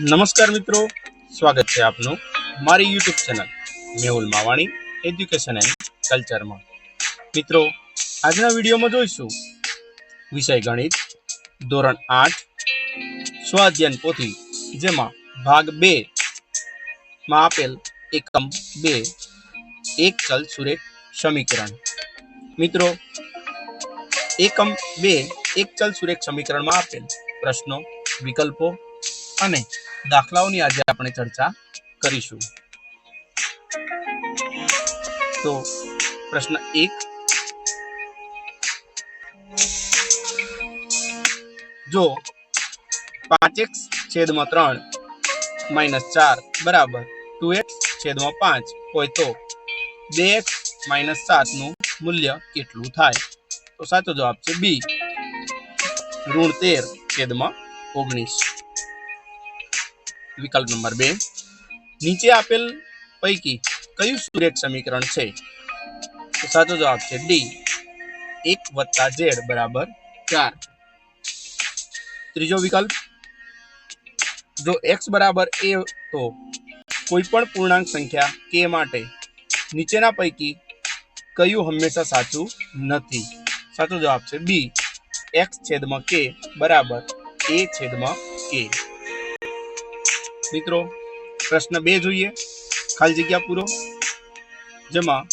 નમસ્કાર મિત્રો, સ્વાગત છે આપનું મારી YouTube channel Mehul Mavani education and કલ્ચરમાં મિત્રો, આજના વિડીયોમાં જોઈશું વિષય ગણિત, ધોરણ આઠ, સ્વાધ્યાયન પોથી, જેમાં ભાગ બે માં આપેલ એકમ બે, એક ચલ સુરેખ સમીકરણ. મિત્રો, એકમ બે, એક ચલ સુરેખ સમીકરણમાં આપેલ પ્રશ્નો, વિકલ્પો અને દાખલાઓની આજે આપણે ચર્ચા કરીશું. તો પ્રશ્ન એક. જો પાંચ છેદમાં ત્રણ માઇનસ ચાર બરાબર ટુ એક્સ છેદમાં પાંચ હોય તો બે એક્સ માઇનસ સાતનું મૂલ્ય કેટલું થાય? તો સાચો જવાબ છે બી. ઋણ તેર છેદમાં ઓગણીસ. વિકલ્પ નંબર બે. નીચે આપેલ પૈકી કયું સુરેખ સમીકરણ છે? સાચો જવાબ છે ડી. એક વત્તા ઝેડ બરાબર ચાર. ત્રીજો વિકલ્પ. જો એક્સ બરાબર એ તો કોઈ પણ પૂર્ણાંક સંખ્યા કે માટે નીચેના પૈકી કયું હંમેશા સાચું નથી? સાચો જવાબ છે બી. એક્સ છેદમાં કે બરાબર એ છેદમાં કે. મિત્રો, પ્રશ્ન બે જોઈએ. ખાલી જગ્યા પૂરો. જેમાં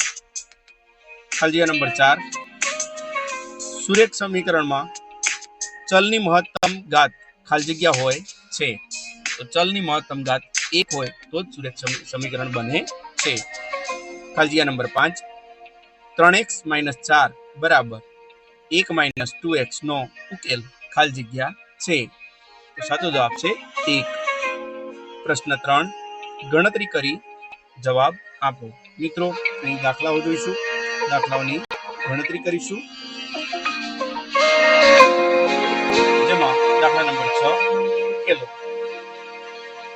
ખાલી જગ્યા નંબર ચાર. સુરેખ સમીકરણમાં ચલની મહત્તમ ગાત ખાલી જગ્યા હોય છે. તો ચલની મહત્તમ ગાત એક હોય તો જ સુરેખ સમીકરણ બને છે. ખાલી જગ્યા નંબર પાંચ. ત્રણ એક્સ માઇનસ ચાર બરાબર એક માઇનસ ટુ એક્સ નો ઉકેલ ખાલી જગ્યા છે. તો સાચો જવાબ છે એક. પ્રશ્ન ત્રણ. ગણતરી કરી જવાબ આપો. મિત્રો, અહીં દાખલાઓ જોઈશું. દાખલાઓની ગણતરી કરીશું. જેમાં દાખલા નંબર છ ઉકેલો.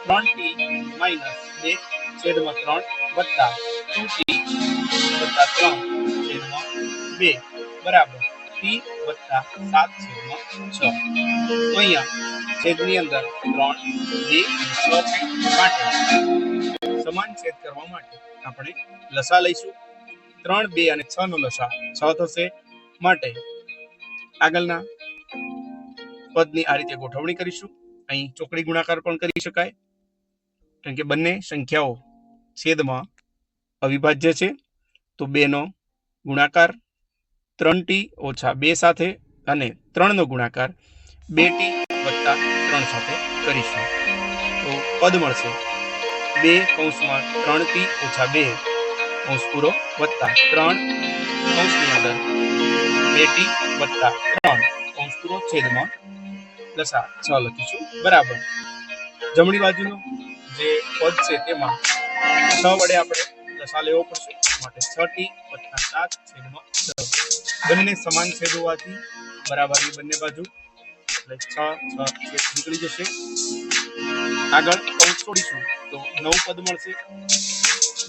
ત્રણ ટી માઇનસ બે છેદમાં ત્રણ વત્તા ટુ ટી વત્તા ત્રણ છેદમાં બે. બરાબર. ટી વત્તા અહીંયા છેદની અંદર ત્રણ, બે છ માટે સમાન છેદ કરવા માટે આપણે લસા લઈશું. ત્રણ, બે અને છ લસા છ થશે. માટે આગળના પદની આ રીતે ગોઠવણી કરીશું. અહીં ચોકડી ગુણાકાર પણ કરી શકાય. કારણ કે બંને સંખ્યાઓ છેદમાં અવિભાજ્ય છે. તો બે નો ગુણાકાર ત્રણ ટી ઓછા બે સાથે અને ત્રણનો ગુણાકાર બે ટી વત્તા ત્રણ સાથે કરીશું. તો પદ મળશે બે કૌંસમાં ત્રણ ટી ઓછા બે કૌંસ પૂરો વત્તા ત્રણ કૌંસની અંદર બે ટી વત્તા ત્રણ કૌંસ પૂરો છેદમાં દશા છ લખીશું. બરાબર. જમણી બાજુનો જે પદ છે તેમાં છ વડે આપણે દશા લેવો પડશે. માટે છ ટી વત્તા સાત છેદમાં દસ. બંને સમાન છેદ હોવાથી બરાબરની બંને બાજુ. એટલે છ છ છેદ નીકળી જશે. આગળ કૌંસ છોડીશું તો નવ પદ મળશે.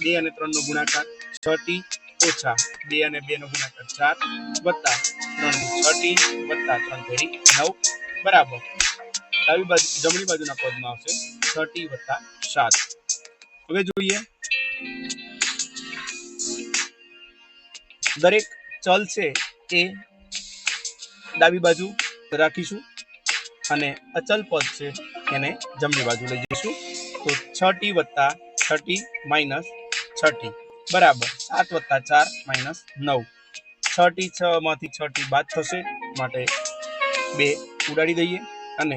બે અને ત્રણ નો ગુણાકાર છ ટી ઓછા બે અને બે નો ગુણાકાર ચાર વત્તા ત્રણ છ ટી વત્તા ત્રણ ઘડી નવ. બરાબર. ડાબી બાજુ, જમણી બાજુના પદમાં આવશે છ ટી વત્તા સાત. હવે જોઈએ દરેક ચલ છે એ ડાબી બાજુ રાખીશું અને અચલ પદ છે એને જમણી બાજુ લઈ જઈશું. તો છ ટી વત્તા છ ટી માઇનસ છ ટી. બરાબર, સાત વત્તા ચાર માઇનસ નવ. છ ટી છ માંથી છ ટી બાદ થશે માટે બે ઉડાડી દઈએ અને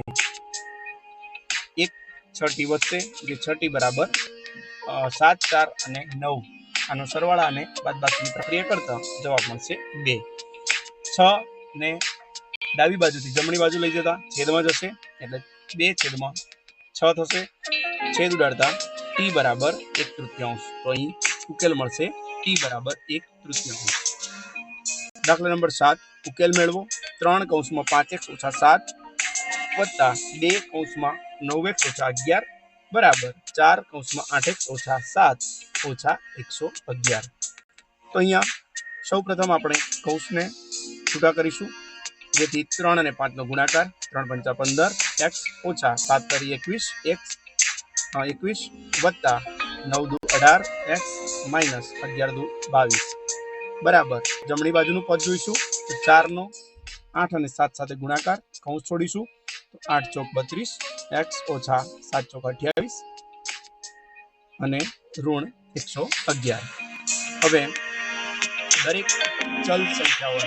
એક છ ટી વધશે, જે છ ટી બરાબર સાત ચાર અને નવ. આનો સરવાળા અને બાદબાકીની પ્રક્રિયા કરતા જવાબ મળશે બે. છ ને ડાબી બાજુથી જમણી બાજુ લઈ જતા છેદમાં જશે, એટલે બે છેદમાં છ થશે. છેદ ઉડાડતા ટી બરાબર એક તૃતીયાંશ. તો અહીં ઉકેલ મળશે ટી બરાબર એક તૃતીયાંશ. દાખલા નંબર સાત, ઉકેલ મેળવો. ત્રણ કૌંસમાં પાંચ એક્સ ઓછા સાત વત્તા બે કૌંસમાં નવ એક્સ ઓછા અગિયાર બરાબર ચાર કૌંસમાં આઠ એક ઓછા સાત ઓછા એકસો અગિયાર. તો અહીંયા સૌ પ્રથમ આપણે કૌંસને છૂટા કરીશું. જેથી ત્રણ અને પાંચનો ગુણાકાર, ત્રણ પંચા પંદર, એક્સ ઓછા સાત તરી એકવીસ, એક્સ એકવીસ વત્તા નવ દુ અઢાર, એક્સ માઇનસ અગિયાર દુ બાવીસ. બરાબર, જમણી બાજુનું પદ જોઈશું. તો ચારનો આઠ અને સાત સાથે ગુણાકાર, કૌંસ છોડીશું. આઠ ચોક બત્રીસ, એક્સ ઓછા સાત ચોક અઠ્યાવીસ અને ઋણ એકસો અગિયાર. હવે દરેક ચલ સંખ્યાઓ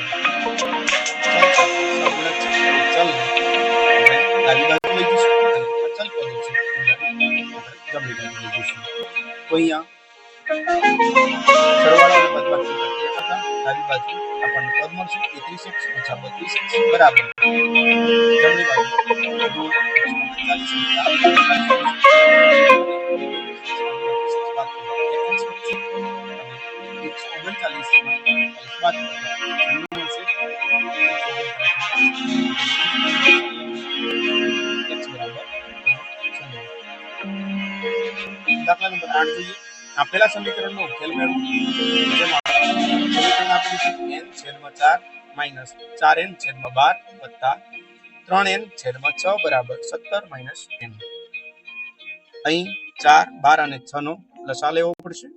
તો અહીંયા સરવાળો આપણને ઓછા બત્રીસ એક્સ બરાબર દાખલા નંબર આઠ જોઈએ આપેલા ઉકેલ મેળવો ચાર માઇનસ ચાર એન છેદમાં બાર વત્તા ત્રણ એન છેદમાં છ બરાબર સત્તર માઇનસ એન. અહીં ચાર, બાર અને છ નો લસા લેવો પડશે.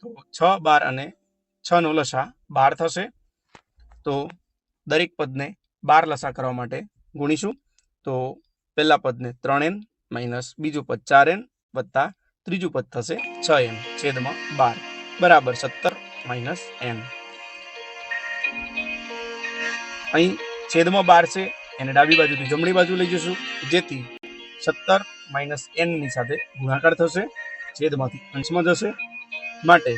તો છ, બાર અને છ નો લસા બાર થશે. તો દરેક પદને બાર લસા કરવા માટે ગુણીશું. તો પહેલા પદને ત્રણ એન માઇનસ બીજું પદ ચાર એન વત્તા ત્રીજું પદ થશે છ એન છેદમાં બાર બરાબર સત્તર માઇનસ એન. અહીં છેદમાં બાર છે એને ડાબી બાજુથી જમણી બાજુ લઈ જઈશું જેથી સત્તર માઇનસ એનની સાથે ગુણાકાર થશે. છેદમાંથી અંશમાં જશે. માટે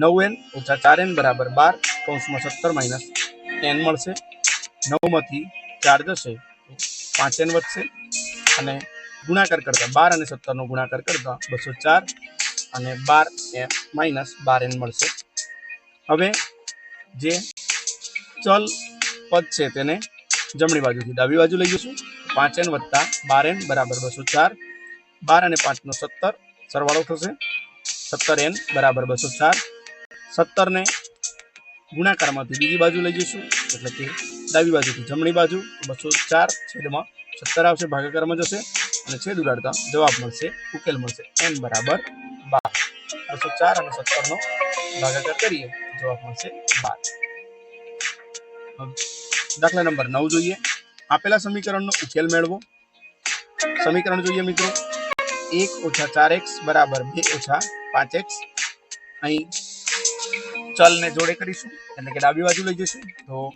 નવ એન ઓછા ચાર એન બરાબર બાર કૌંસમાં સત્તર માઇનસ એન મળશે. નવમાંથી ચાર જશે પાંચ એન વધશે. અને ગુણાકાર કરતા બાર અને સત્તરનો ગુણાકાર કરતા બસો ચાર અને બાર એ માઇનસ બાર એન મળશે. હવે જે ચલ પદ છે તેને જમણી બાજુથી ડાબી બાજુ લઈ જઈશું. પાંચ એન વત્તા બાર એન બરાબર બસો ચાર. બાર અને પાંચનો સત્તર. સરવાળો થશે સત્તર એન બરાબર બસો ચાર. સત્તરને ગુણાકારમાંથી બીજી બાજુ લઈ જઈશું. એટલે કે ડાબી બાજુથી જમણી બાજુ બસો ચાર છેદમાં સત્તર આવશે, ભાગાકારમાં જશે અને છેદ ઉડાડતા જવાબ મળશે, ઉકેલ મળશે એન બરાબર બાર. બસો ચાર અને સત્તરનો ભાગાકાર કરીએ, જવાબ મળશે બાર. દાખલા નંબર નવ જોઈએ. આપેલા સમીકરણનો ઉકેલ મેળવો. સમીકરણ જોઈએ મિત્રો. એક ઓછા ચાર એક્સ બરાબર બે ઓછા પાંચ એક્સ. અહીં ચલને જોડે કરીશું. એટલે કે ડાબી બાજુ લઈ જઈશું તો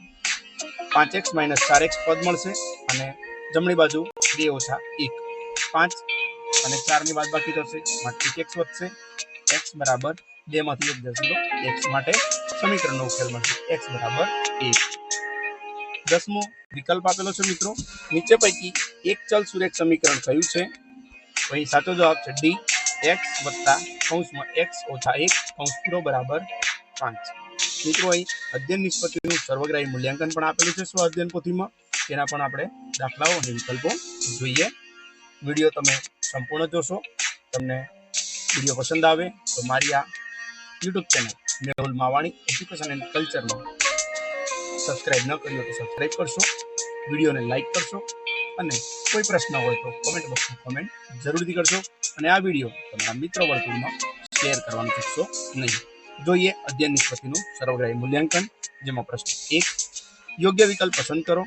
પાંચ એક્સ માઇનસ ચાર એક્સ પદ મળશે. અને જમણી બાજુ બે ઓછા એક. પાંચ અને ચારની બાદ બાકી થશે. માટે એક એક્સ વધશે. એક્સ બરાબર બેમાંથી એક જશે. તો એક્સ માટે સમીકરણનો ઉકેલ મળશે. એક્સ બરાબર એક દસમો વિકલ્પ આપેલો છે મિત્રો. નીચે પૈકી એક ચલ સુરેખ સમીકરણ કયું છે. અહીં સાચો જવાબ છે ડી. એક્સ વત્તા કૌંસમાં એક્સ ઓછા એક કૌંસ પૂરો બરાબર પાંચ. મિત્રો, અહીં અધ્યયન નિષ્પત્તિનું સર્વગ્રાહી મૂલ્યાંકન પણ આપેલું છે સ્વ અધ્યયન પોથીમાં. તેના પણ આપણે દાખલાઓ અને વિકલ્પો જોઈએ. વીડિયો તમે સંપૂર્ણ જોશો. તમને વીડિયો પસંદ આવે તો મારી આ YouTube channel Mehul Mavani education and કલ્ચરમાં સબસ્ક્રાઇબ ન કર્યો તો સબસ્ક્રાઇબ કરશો, વિડીયોને લાઇક કરશો અને કોઈ પ્રશ્ન હોય તો કોમેન્ટ બોક્સમાં કોમેન્ટ જરૂરથી કરશો અને આ વીડિયો તમારા મિત્રો વર્તુળમાં શેર કરવાનું ચૂકશો નહીં. જોઈએ અધ્યયન નિષ્પતિનું સર્વગ્રાહી મૂલ્યાંકન, જેમાં પ્રશ્ન એક, યોગ્ય વિકલ્પ પસંદ કરો.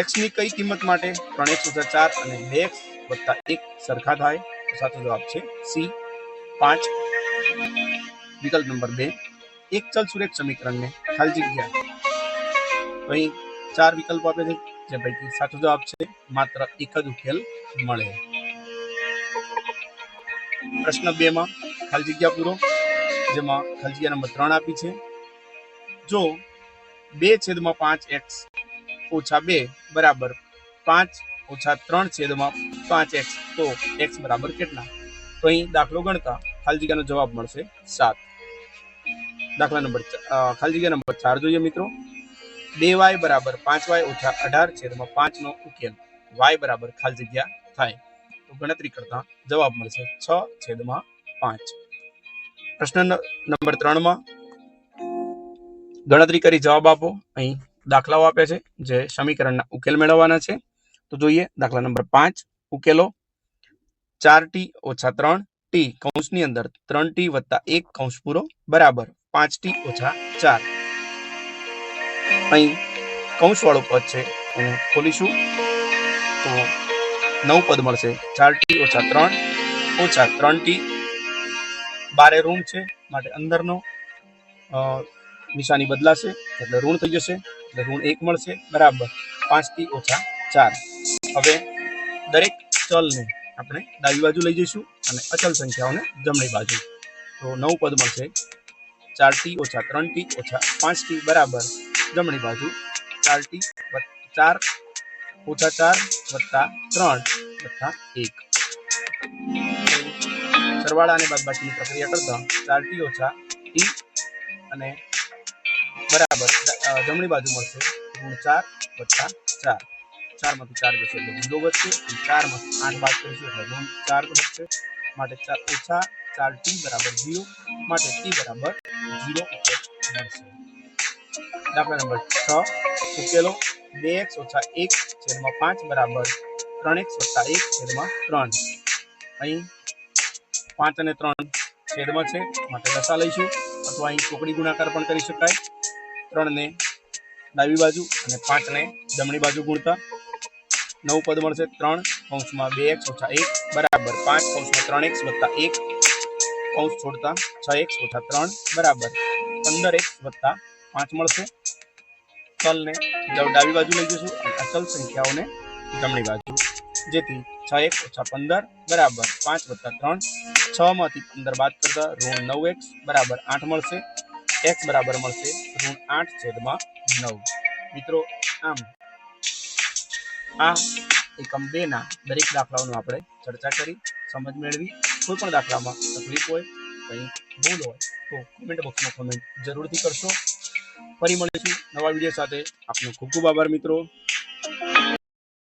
એક્સની કઈ કિંમત માટે ત્રણ એક્સ ઓછા ચાર અને બે એક્સ વત્તા એક સરખા થાય? સાચો જવાબ છે સી પાંચ. વિકલ્પ નંબર બે એક ચલ સુરેખ સમીકરણને ખાલી જગ્યા અહીં ચાર વિકલ્પો આપે છે, જે પૈકી સાચો જવાબ છે, માત્ર એક જ ઉકેલ મળે. પ્રશ્ન બે માં ખાલી જગ્યા પૂરો, જેમાં ખાલી જગ્યા નંબર ત્રણ આપી છે. જો બે છેદમાં પાંચ એક્સ ઓછા બે બરાબર પાંચ ઓછા ત્રણ છેદમાં પાંચ એક્સ, તો એક્સ બરાબર કેટલા? તો અહીં દાખલો ગણતા ખાલી જગ્યાનો જવાબ મળશે સાત. દાખલા નંબર ખાલી જગ્યા નંબર ચાર જોઈએ મિત્રો. બે વાય બરાબર પાંચ વાય ઓછા અઢાર છેદમાં પાંચ નો ઉકેલ. વાય બરાબર ખાલી જગ્યા થાય. તો ગણતરી કરતા જવાબ મળશે છ છેદમાં પાંચ. પ્રશ્ન નંબર ત્રણમાં ગણતરી કરી જવાબ આપો. અહીં દાખલાઓ આપ્યા છે જે સમીકરણના ઉકેલ મેળવવાના છે. તો જોઈએ દાખલા નંબર પાંચ ઉકેલો. ચાર ટી ઓછા ત્રણ ટી કૌંસની અંદર ત્રણ ટી વત્તા એક કૌંસ પૂરો બરાબર. પાંચ ટી ઓછા ચાર. અહીં કૌંસ પદ છે એને ખોલીશું. તો નવ પદ મળશે. ચાર ટી ઓછા ત્રણ ઓછા ત્રણ ટી બારે રૂમ છે, માટે અંદરનો નિશાની બદલાશે, એટલે ઋણ થઈ જશે, એટલે ઋણ એક મળશે, બરાબર. પાંચથી ઓછા ચાર. હવે દરેક ચલને આપણે ડાબી બાજુ લઈ જઈશું અને અચલ સંખ્યાઓને જમણી બાજુ. તો નવ પદ મળશે. ચાર ટી ઓછા ત્રણ ટી ઓછા પાંચ ટી બરાબર. જમણી બાજુ ચાર ટી ચાર, ઓછા ચાર વત્તા ત્રણ વત્તા એક. સરવાળા અને બાદબાકીની પ્રક્રિયા કરતા ચાર ટી ઓછા ટી અને બરાબર જમણી બાજુ મળશે ઋણ ચાર વત્તા ચાર. ચારમાંથી ચાર જશે એટલે જીરો વધશે ચારમાંથી આઠ બાદ કરીશું એટલે ઋણ ચાર વધશે. માટે ચાર ઓછા ચાર ટી બરાબર જીરો, માટે ટી બરાબર જીરો દાખલા નંબર છ. ઉકેલો બે એક્સ ઓછા એક છેદમાં પાંચ બરાબર ત્રણ એક્સ વત્તા એક છેદમાં ત્રણ. અહીં પાંચ અને ત્રણ છેદમાં છે. માટે લસા લઈશું. અથવા અહીં ચોકડી ગુણાકાર પણ કરી શકાય. ત્રણને ડાબી બાજુ અને પાંચને જમણી બાજુ ગુણતા. નવ પદ મળશે ત્રણ કૌંસમાં બે એક્સ ઓછા એક બરાબર પાંચ કૌંસમાં ત્રણ એક્સ વત્તા એક. કૌંસ છોડતા છ એક્સ ઓછા ત્રણ બરાબર. પંદર એક્સ વત્તા પાંચ મળશે. ચલને ડાબી બાજુ લઈ જઈશું અને અચલ સંખ્યાઓને જમણી બાજુ. જેથી છ એક ઓછા પંદર બરાબર પાંચ વત્તા ત્રણ. છ માંથી પંદર બાદ કરતા ઋણ નવ એક્સ બરાબર આઠ મળશે. એક્સ બરાબર મળશે ઋણ આઠ છેદમાં નવ. મિત્રો, આમ આ એકમ બે ના દરેક દાખલાઓનું આપણે ચર્ચા કરી, સમજ મેળવી. કોઈ પણ દાખલામાં તકલીફ હોય, કંઈ ભૂલ હોય, તો કોમેન્ટ બોક્સમાં કોમેન્ટ જરૂરથી કરશો. ફરી મળીશું નવા વીડિયો સાથે. આપનો ખૂબ ખૂબ આભાર મિત્રો.